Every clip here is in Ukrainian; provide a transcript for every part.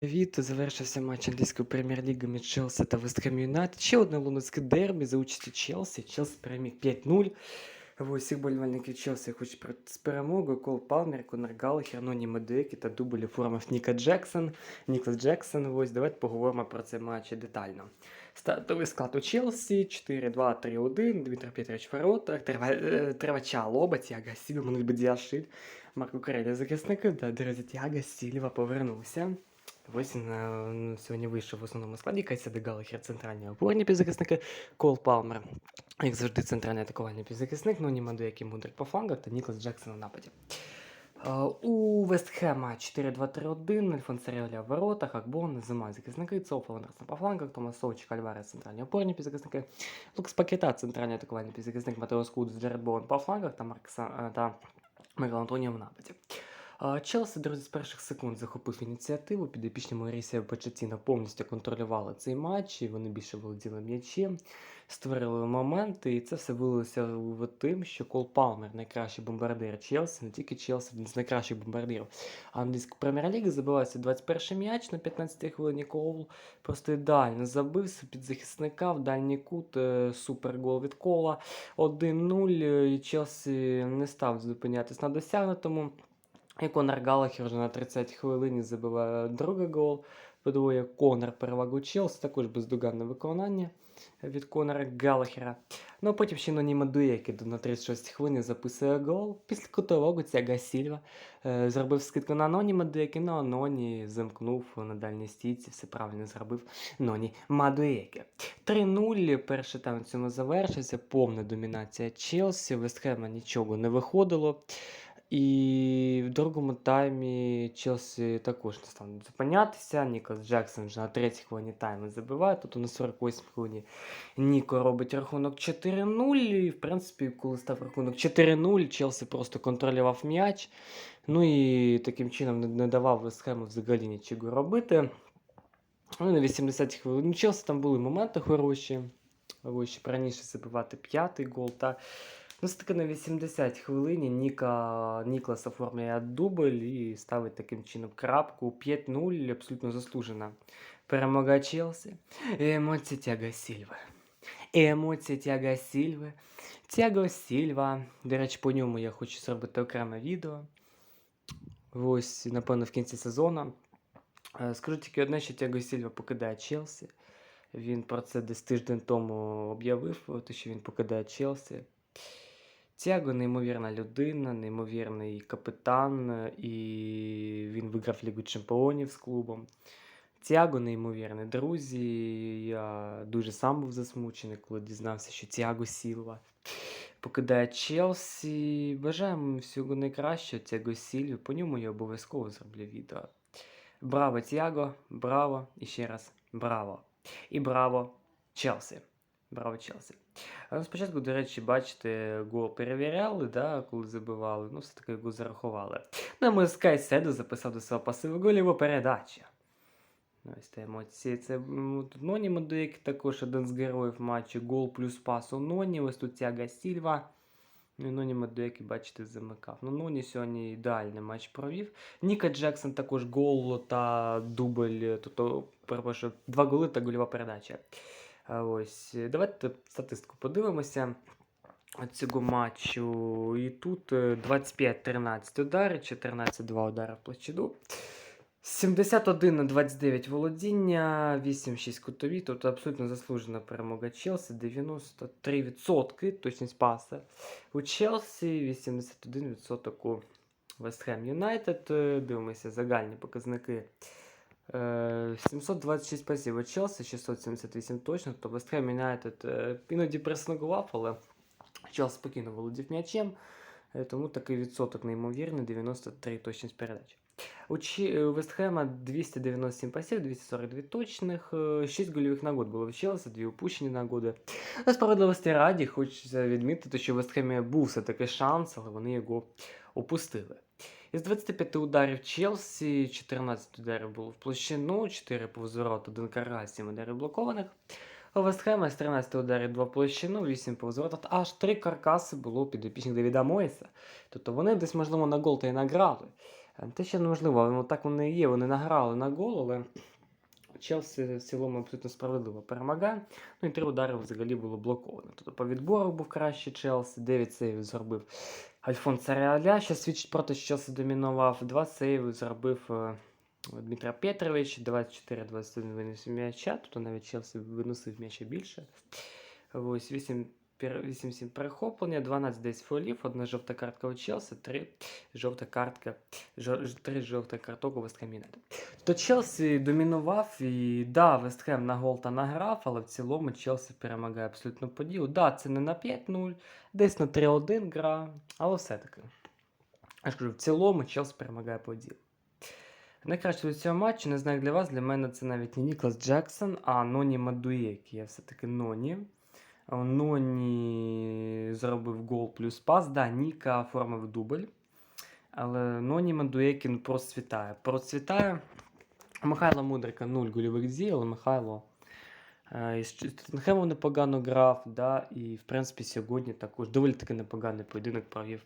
Привіт, завершився матч англійської прем'єр-ліги між Челсі та Вестхем Юнайтед. Ще одне лондонське дербі за участі Челсі. Челсі переміг 5-0. Ось всіх болівальників Челсі про- з перемогою. Кол Палмер, Конор Галлахер, Ноні Медекі та дубль оформив Ніка Джексон. Ніклас Джексон. Ось давайте поговоримо про цей матч детально. Стартовий склад у Челсі 4-2-3-1, Дмитро Петрович в воротах, Трива- е, Тривача Лоба, Тяга Сільва, Мануш Бедіашиль, Марко Карелі захисники, та друзі, Тяга Сільва повернувся. Ось е, сьогодні вийшов в основному складі Кайсіда Галахер, центральні опорні півзахисники, Кол Палмер, як завжди, центральний атакувальний півзахисник, ну Німа який Мудрик по флангах та Ніклас Джексон у нападі. У Вестхема 4-2-3-1, Альфонс Реаля в воротах, Акбон, Зима захисники, Цофа Андерсон по флангах, Томас Совчик, Альварес, центральні опорні півзахисники, Лукс Пакета, центральний атакувальний півзахисник, Матеос Кудс, Джеред Боун по флангах та Марк Са- е, та Микол Антоніо в нападі. А, Челсі, друзі, з перших секунд захопив ініціативу. Підопічні Марісія Почетіна повністю контролювали цей матч, і вони більше володіли м'ячем, створили моменти, і це все вилилося в тим, що Кол Палмер найкращий бомбардир Челсі, не тільки Челсі, один з найкращих бомбардирів англійської прем'єр-ліги. Забивається 21 м'яч на 15-й хвилині Коул. Просто ідеально забив під захисника в дальній кут. е, Супергол від кола. 1-0. е, І Челсі не став зупинятись на досягнутому. І Конор Галахер вже на 30 хвилині забиває другий гол. Подвоє Конор перевагу Челсі, також бездоганне виконання від Конора Галахера. Ну а потім ще Ноні Мадуєки на 36 хвилині записує гол. Після кутового Тяга Сільва е, зробив скидку на Ноні Мадуєки, ну а Ноні замкнув на дальній стійці, все правильно зробив Ноні Мадуєки. 3-0, перший тайм цьому завершився, повна домінація Челсі, Вестхема нічого не виходило. І в другому таймі Челсі також не став зупинятися. Нікос Джексон вже на третій хвилині тайму забиває. Тут на 48 хвилині Ніко робить рахунок 4-0. І, в принципі, коли став рахунок 4-0, Челсі просто контролював м'яч. Ну і таким чином не, давав Вестхему взагалі нічого робити. Ну на 80 хвилин. Челсі там були моменти хороші. Раніше забивати п'ятий гол. Та Ну, все таки на 80 хвилині Ніка, Ніклас оформляє дубль і ставить таким чином крапку. 5-0, абсолютно заслужена перемога Челсі. І емоції Тяга Сільви. І емоції Тяга Сільви. Тяго Сільва. До речі, по ньому я хочу зробити окреме відео. Ось, напевно, в кінці сезону. Е, Скажу тільки одне, що Тяго Сільва покидає Челсі. Він про це десь тиждень тому об'явив, те, що він покидає Челсі. Тяго неймовірна людина, неймовірний капітан, е, і він виграв Лігу Чемпіонів з клубом. Тяго неймовірний друзі. Я дуже сам був засмучений, коли дізнався, що Тяго Сілва покидає Челсі. Бажаємо всього найкращого, Тяго Сільві. По ньому я обов'язково зроблю відео. Браво, Тяго, браво і ще раз браво. І браво, Челсі. Браво, Челсі. Ну, Спочатку, до речі, бачите, гол перевіряли, да, коли забивали, ну, все-таки його зарахували. Ну, ми Скай Седу записав до свого пасиву голіву передача. Ну, Ось та емоції. Це м, тут Ноні Мадуєк також один з героїв матчу. Гол плюс пас у Ноні. Ось тут Тяга Сільва. Ну, Ноні Мадуєк, бачите, замикав. Ну, Ноні сьогодні ідеальний матч провів. Ніка Джексон також гол та дубль. Тобто, перепрошую, два голи та гольова передача. Ось, е, давайте статистику подивимося цього матчу. І тут е, 25-13 удари, 14-2 удари в площаду. 71 на 29 володіння, 8-6 кутові, тобто абсолютно заслужена перемога Челсі, 93% точність паса. У Челсі 81% у Вестхем Юнайтед. Е, Дивимося загальні показники. Е, 726 пасів у Челсі, 678 точно, тобто Вестхем Юнайтед е, іноді пресингував, але Челсі спокійно володів м'ячем, тому такий відсоток неймовірний, 93 точність передач. У Вестхема 297 пасів, 242 точних, 6 гольових нагод було в Челсі, 2 упущені нагоди. На справедливості раді, хочеться відмітити, що в Вестхемі був все-таки шанс, але вони його опустили. Із 25 ударів Челсі 14 ударів було в площину, 4 повзворот, 1 карась, 7 ударів блокованих. Вестхема з 13 ударів 2 в площину, 8 повзворот, аж 3 каркаси було під підопічних Девіда Мойса. Тобто вони десь, можливо, на гол та й награли. Те ще неможливо, але так вони і є, вони награли на гол, але Челсі в цілому абсолютно справедливо перемагає. Ну і три удари взагалі було блоковано. Тобто по відбору був краще Челсі, 9 сейвів зробив Альфон Реаля, що свідчить про те, що Челсі домінував. Два сейви зробив е, Дмитро Петрович, 24-21 виносив м'яча, тобто навіть Челсі виносив м'яча більше. Ось 8 8-7 перехоплення, 12 десь фолів, одна жовта картка у Челсі, 3 жовта картка, три жовта карток у Вестхем Юнайтед. То Челсі домінував і да, Вестхем на гол та награв, але в цілому Челсі перемагає абсолютно по ділу. Да, це не на 5-0, десь на 3-1 гра, але все-таки. Я ж кажу, в цілому Челсі перемагає по ділу. Найкраще від цього матчу, не знаю як для вас, для мене це навіть не Ніклас Джексон, а Ноні Мадує, який є все-таки Ноні. Ноні зробив гол плюс пас, да, Ніка оформив дубль. Але Ноні Мадуєкін процвітає. Процвітає. У Михайла Мудрика 0 гольових дій, але Михайло е, із Тоттенхемом непогано грав, да, і в принципі сьогодні також доволі таки непоганий поєдинок провів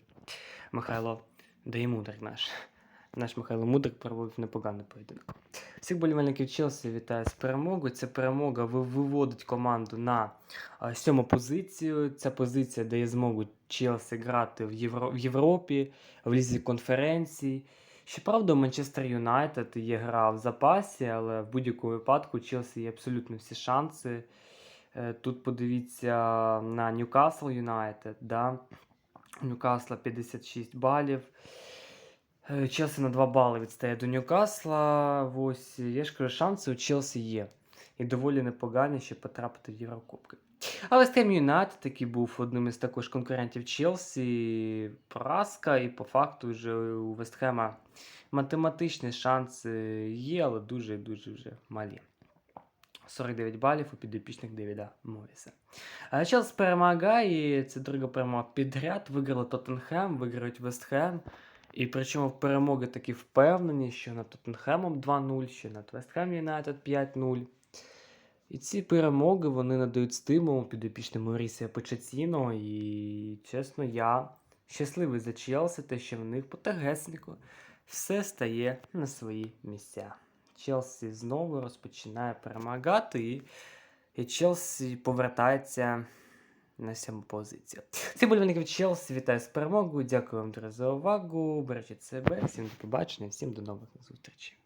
Михайло, да і Мудрик наш. Наш Михайло Мудрик провів непоганий поєдинок. Всіх болівальників Челсі вітаю з перемогою. Ця перемога виводить команду на сьому позицію. Ця позиція дає змогу Челсі грати в, Євро... в Європі, в лізі конференцій. Щоправда, Манчестер Юнайтед є гра в запасі, але в будь-якому випадку Челсі є абсолютно всі шанси. Е, Тут подивіться на Ньюкасл Юнайтед. Ньюкасла 56 балів. Е, Челсі на 2 бали відстає до Ньюкасла. Ось, я ж кажу, шанси у Челсі є. І доволі непогані, щоб потрапити в Єврокубки. Але Стем Юнайтед такий був одним із також конкурентів Челсі. Поразка, і по факту вже у Вестхема математичні шанси є, але дуже-дуже вже малі. 49 балів у підопічних Девіда Мовіса. А Челсі перемагає, це друга перемога підряд. Виграли Тоттенхем, виграють Вестхем. І причому в перемоги такі впевнені, що над Тоттенхемом 2-0, що над Вестхем Юнайтед 5-0. І ці перемоги вони надають стимул підопічному Морісія Почаціно. І, чесно, я щасливий за Челсі, те, що в них потагеснику все стає на свої місця. Челсі знову розпочинає перемагати, і, і Челсі повертається на сьому позицію. Всіх болівальників Челсі вітаю з перемогою. Дякую вам, за увагу. Бережіть себе, всім до побачення, всім до нових зустрічей.